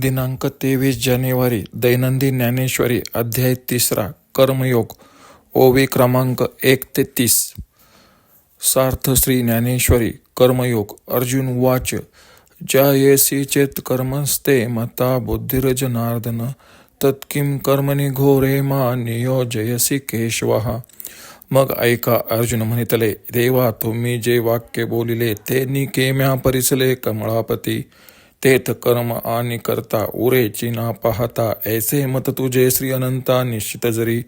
दिनांक तेवीस जानेवारी दैनंदिन ज्ञानेश्वरी अध्याय तिसरा कर्मयोग ओवी क्रमांक एक ते तीस. सार्थ श्री ज्ञानेश्वरी कर्मयोग अर्जुन वाच जायसी चेत कर्मस्ते मता बुद्धिर्जनार्दन तत्किम कर्मणी घोरे मा नियोजयसी केशवः मग ऐका अर्जुन म्हणितले देवा तुम्ही जे वाक्य बोलिले ते निकेम्या परिसले कमळापती. तेथ कर्म आणि करता उरेची ना पाहता ऐसे मत तुझे श्री अनंता निश्चित जरी.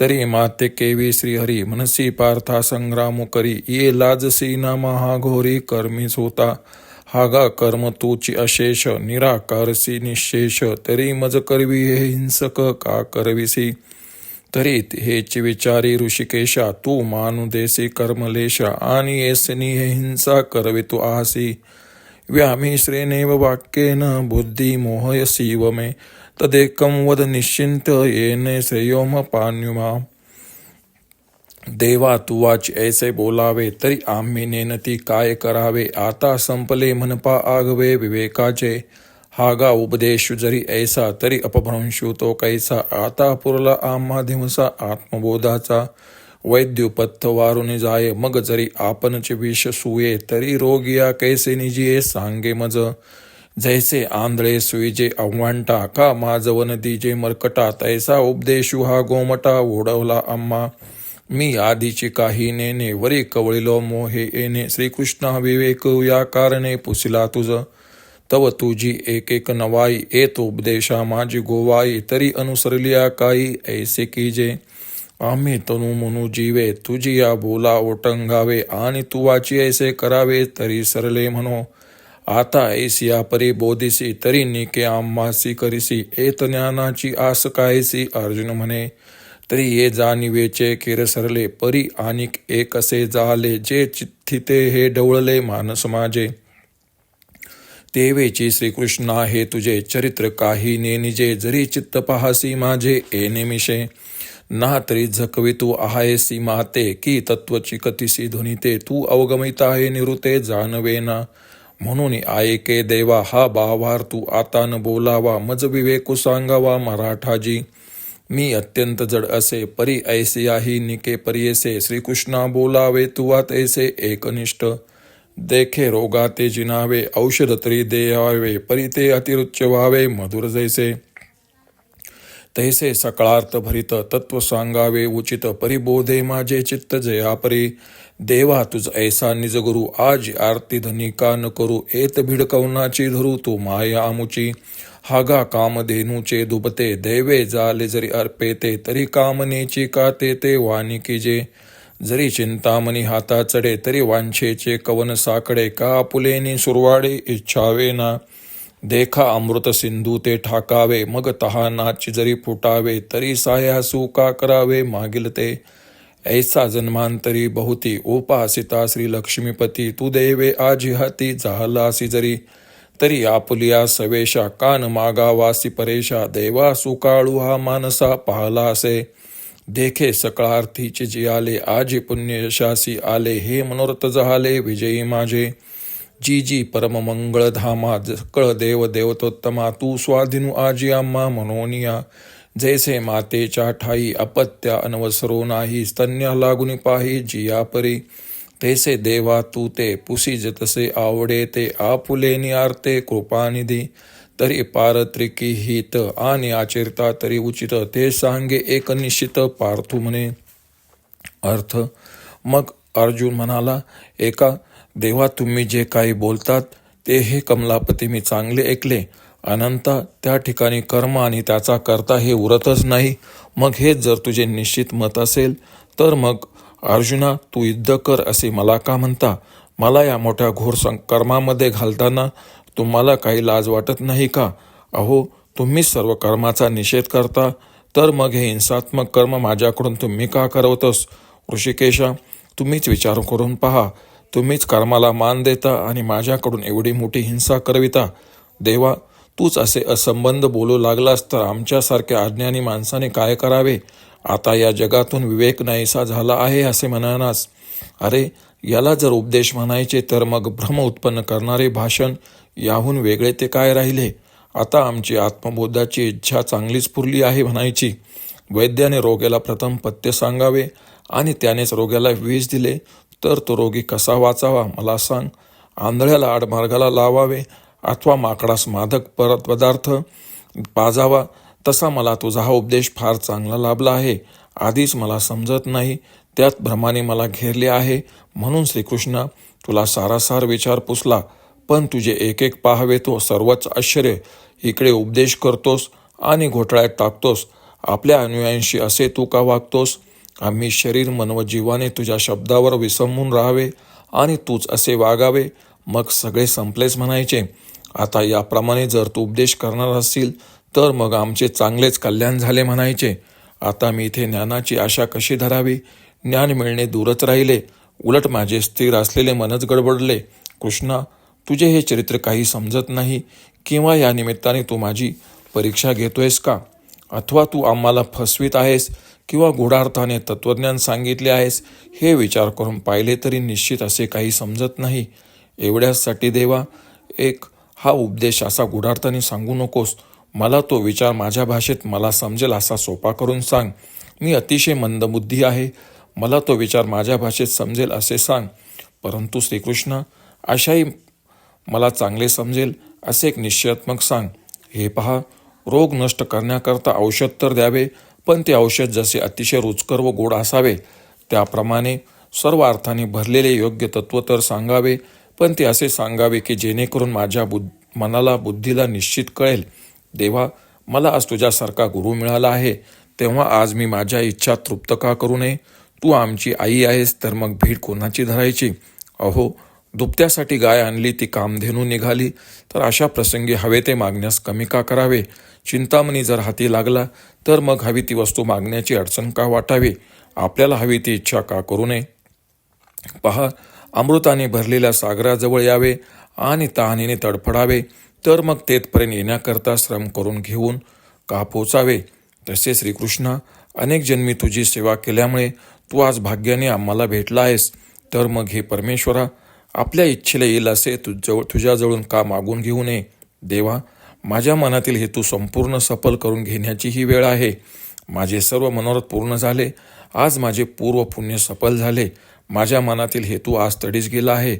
तरी माते केवी श्रीहरी मनसी पार्था संग्राम करी. ये लाजसी ना महाघोरी कर्मीच होता हागा कर्म तूची अशेष निराकारसी निशेष. तरी मज करवी हे हिंसक का करविसी तरी हेची विचारी ऋषिकेशा तू मानु देसी कर्मलेश. आणि येसनी हे हिंसा करवितु आसी व्यामिश्रेणेव वाक्येन बुद्धी मोहयसीव मे तदेकं वद निश्चिन्त येने श्रेयोम पान्युमा देवा तू वाच ऐसे बोलावे तरी आम्ही नेनती काय करावे आता संपले मनपा आगवे विवेकाचे। हागा उपदेश जरी ऐसा तरी अपभ्रंशू तो कैसा आता पुरला आम्हा धिमसा आत्मबोधाचा। वैद्युपत्थ वारून जाय मग जरी आपणचे विष सुये तरी रोगिया कैसे निजिये सांगे मज. जैसे आंधळे सुईजे अव्वांटा का माझवन दिजे मरकटा तैसा उपदेशू हा गोमटा ओढवला आम्हा मी आधीची काही नेने वरी कवळिलो मोहे येणे श्रीकृष्ण विवेक या कारणे पुसिला तुझ. तव तुझी एक एक नवाई येत उपदेशा माझी गोवाई तरी अनुसरलिया काही ऐसे कीजे. आम्ही तनु मनु जीवे तुझी या बोला ओटंगावे आणि तू वाची ऐसे करावे तरी सरले म्हणो आता ऐसिया परी बोधिसी तरी निके आम्हासी करिसी एत ज्ञानाची आस कायसी अर्जुन म्हणे. तरी ये जाणीवेचे किर सरले परी आणिक एक असे जाले जे चित्थिते हे डवळले मानस माझे. देवेची श्रीकृष्णा हे तुझे चरित्र काही नेनिजे जरी चित्त पाहासी माझे ए निमिषे. ना तरी झकवी तू आहायसी माते की तत्वची कतिसी ध्वनिते तू अवगमित आहे निरुते जानवेना. म्हणून आयके देवा हा बावार तू आता न बोलावा मज विवेकू सांगावा मराठाजी. मी अत्यंत जड असे परी ऐसियाही निके परियेसे श्रीकृष्णा बोलावे तुवा तैसे एकनिष्ठ. देखे रोगा ते जिनावे औषध तरी देयावे परी ते अतिरुच्च व्हावे मधुर जैसे. तैसे सकाळार्थ भरित तत्व सांगावे उचित परिबोधे माझे चित्त जयापरी देवा तुझ ऐसा निज गुरु आज आरती धनी का न करू एत भिडकवनाची धरू तू माया आमुची। हागा कामधेनूचे दुबते दैवे जाले जरी अर्पेते तरी कामनेची का ते ते वानिकी जे। जरी चिंतामणी हाता चढे तरी वांछेचे कवन साकडे का पुलेनी सुरवाडे इच्छावे ना। देखा अमृत सिंधू ते ठाकावे मग तहानाची जरी फुटावे तरी सायासू का करावे मागिल ते. ऐसा जन्मांतरी बहुती उपासिता श्री लक्ष्मीपती तू देवे आजी हाती झालासी जरी. तरी आपुलिया सवेशा कान मागावासी परेशा देवा सुकाळू हा मानसा पाहला असे. देखे सकाळार्थीचे जी आले आजी पुण्यशासी आले हे मनोरथ झाले विजयी माझे. जी जी परम मंगळ धामा देव देवतोत्तमा तू स्वाधीनु आजी आम्हा मनोनिया जैसे मातेच्या ठाई अपत्या अनवसरो नाही स्तन्या लागून पाही जिया परी तैसे देवा तू ते पुसी जतसे आवडे ते आपुले आरते कृपानिधी तरी पारत्रिकी हित आणि आचरिता तरी उचित ते सांगे एक निश्चित पार्थू म्हणे. अर्थ मग अर्जुन म्हणाला एका देवा तुम्ही जे काही बोलतात ते हे कमलापती मी चांगले ऐकले. अनंता त्या ठिकाणी कर्म आणि त्याचा करता हे उरतच नाही. मग हेच जर तुझे निश्चित मत असेल तर मग अर्जुना तू युद्ध कर असे मला का म्हणता? मला या मोठ्या घोर कर्मामध्ये घालताना तुम्हाला काही लाज वाटत नाही का? अहो तुम्हीच सर्व कर्माचा निषेध करता तर मग हे हिंसात्मक कर्म माझ्याकडून तुम्ही का करवतोस? ऋषिकेशा तुम्हीच विचार करून पहा. तुम्हीच कर्माला मान देता आणि माझ्याकडून एवढी मोठी हिंसा करविता. देवा तूच असे असंबंध बोलू लागलास तर आमच्यासारख्या अज्ञानी माणसाने काय करावे? आता या जगातून विवेक नाहीसा झाला आहे असे म्हणानास. अरे याला जर उपदेश म्हणायचे तर मग भ्रम उत्पन्न करणारे भाषण याहून वेगळे ते काय राहिले? आता आमची आत्मबोधाची इच्छा चांगलीच पुरली आहे म्हणायची. वैद्याने रोग्याला प्रथम पथ्य सांगावे. आणि त्यानेच रोग्याला विष दिले. तर तो रोगी कसा वाचावा मला सांग. आंधळ्याला आडमार्गाला लावावे अथवा माकडास मादक परत पदार्थ पाजावा. तसा मला तुझा हा उपदेश फार चांगला लाभला आहे. आधीच मला समजत नाही. त्यात भ्रमाने मला घेरले आहे. म्हणून श्रीकृष्ण तुला सारासार विचार पुसला. पण तुझे एक एक पाहावे तो सर्वच आश्चर्य. इकडे उपदेश करतोस आणि घोटाळ्यात टाकतोस आपल्या अनुयायांशी असे तू का वागतोस? आम्ही शरीर मन व जीवाने तुझ्या शब्दावर विसंबून राहावे आणि तूच असे वागावे. मग सगळे संपलेच म्हणायचे. आता याप्रमाणे जर तू उपदेश करणार असशील तर मग आमचे चांगलेच कल्याण झाले म्हणायचे. आता मी इथे ज्ञानाची आशा कशी धरावी? ज्ञान मिळणे दूरच राहिले. उलट माझे स्थिर असलेले मनच गडबडले. कृष्णा तुझे हे चरित्र काही समजत नाही. किंवा या निमित्ताने तू माझी परीक्षा घेतोयस का? अथवा तू आम्हाला फसवीत आहेस? किंवा गूढार्थाने तत्वज्ञान सांगितले आहेस हे विचार करून पाहिले तरी निश्चित असे काही समजत नाही. एवढ्यासाठी देवा एक हा उपदेश असा गूढार्थाने सांगू नकोस. मला तो विचार माझ्या भाषेत मला समजेल असा सोपा करून सांग. मी अतिशय मंदबुद्धी आहे. मला तो विचार माझ्या भाषेत समजेल असे सांग. परंतु श्रीकृष्ण अशाही मला चांगले समजेल असे एक निश्चयात्मक सांग. हे पहा रोग नष्ट करण्याकरता औषध तर द्यावे पण ते औषध जसे अतिशय रुचकर व गोड असावे त्याप्रमाणे सर्व अर्थाने भरलेले योग्य तत्व तर सांगावे पण ते असे सांगावे की जेणेकरून माझ्या बुद्ध मनाला बुद्धीला निश्चित कळेल. देवा मला आज तुझ्यासारखा गुरु मिळाला आहे. तेव्हा आज मी माझ्या इच्छा तृप्त का करू नये? तू आमची आई आहेस तर मग भीड कोणाची धरायची? अहो दुपत्यासाठी गाय आणली ती कामधेनू निघाली. तर अशा प्रसंगी हवे ते मागण्यास कमी का करावे? चिंतामणी जर हाती लागला तर मग हवी ती वस्तू मागण्याची अडचण का वाटावी? आपल्याला हवी ती इच्छा का करू नये? पहा अमृताने भरलेल्या सागराजवळ यावे आणि तहानीने तडफडावे तर मग तेथपर्यंत येण्याकरता श्रम करून घेऊन का पोचावे? तसे श्रीकृष्णा अनेक जन्मी तुझी सेवा केल्यामुळे तू आज भाग्याने आम्हाला भेटला आहेस. तर मग हे परमेश्वरा आपल्या इच्छेला येईल असे तुझ्या तुझ्याजवळून का मागून घेऊ नये? देवा माझ्या मनातील हेतू संपूर्ण सफल करून घेण्याची ही वेळ आहे. माझे सर्व मनोरथ पूर्ण झाले. आज माझे पूर्व पुण्य सफल झाले. माझ्या मनातील हेतू आज तडीच गेला आहे.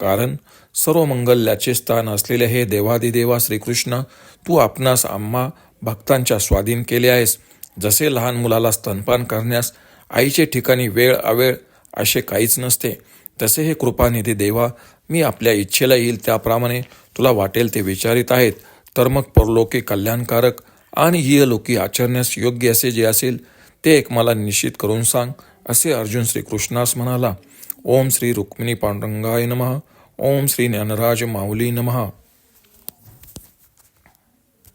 कारण सर्व मंगल्याचे स्थान असलेले हे देवादिदेवा श्रीकृष्ण तू आपणास आम्हा भक्तांच्या स्वाधीन केले आहेस. जसे लहान मुलाला स्तनपान करण्यास आईचे ठिकाणी वेळ अवेळ असे काहीच नसते. तसे हे कृपानिधी देवा. मी आपल्या इच्छेला येईल त्याप्रमाणे तुला वाटेल ते विचारित आहेत. तर मग परलोकी कल्याणकारक आणि इहलोकी आचरण्यास योग्य असे जे असेल ते एक मला निश्चित करून सांग असे अर्जुन श्रीकृष्णास म्हणाला. ओम श्री रुक्मिणी पांडुरंगाय नमः. ओम श्री ज्ञानराज माऊली नमः.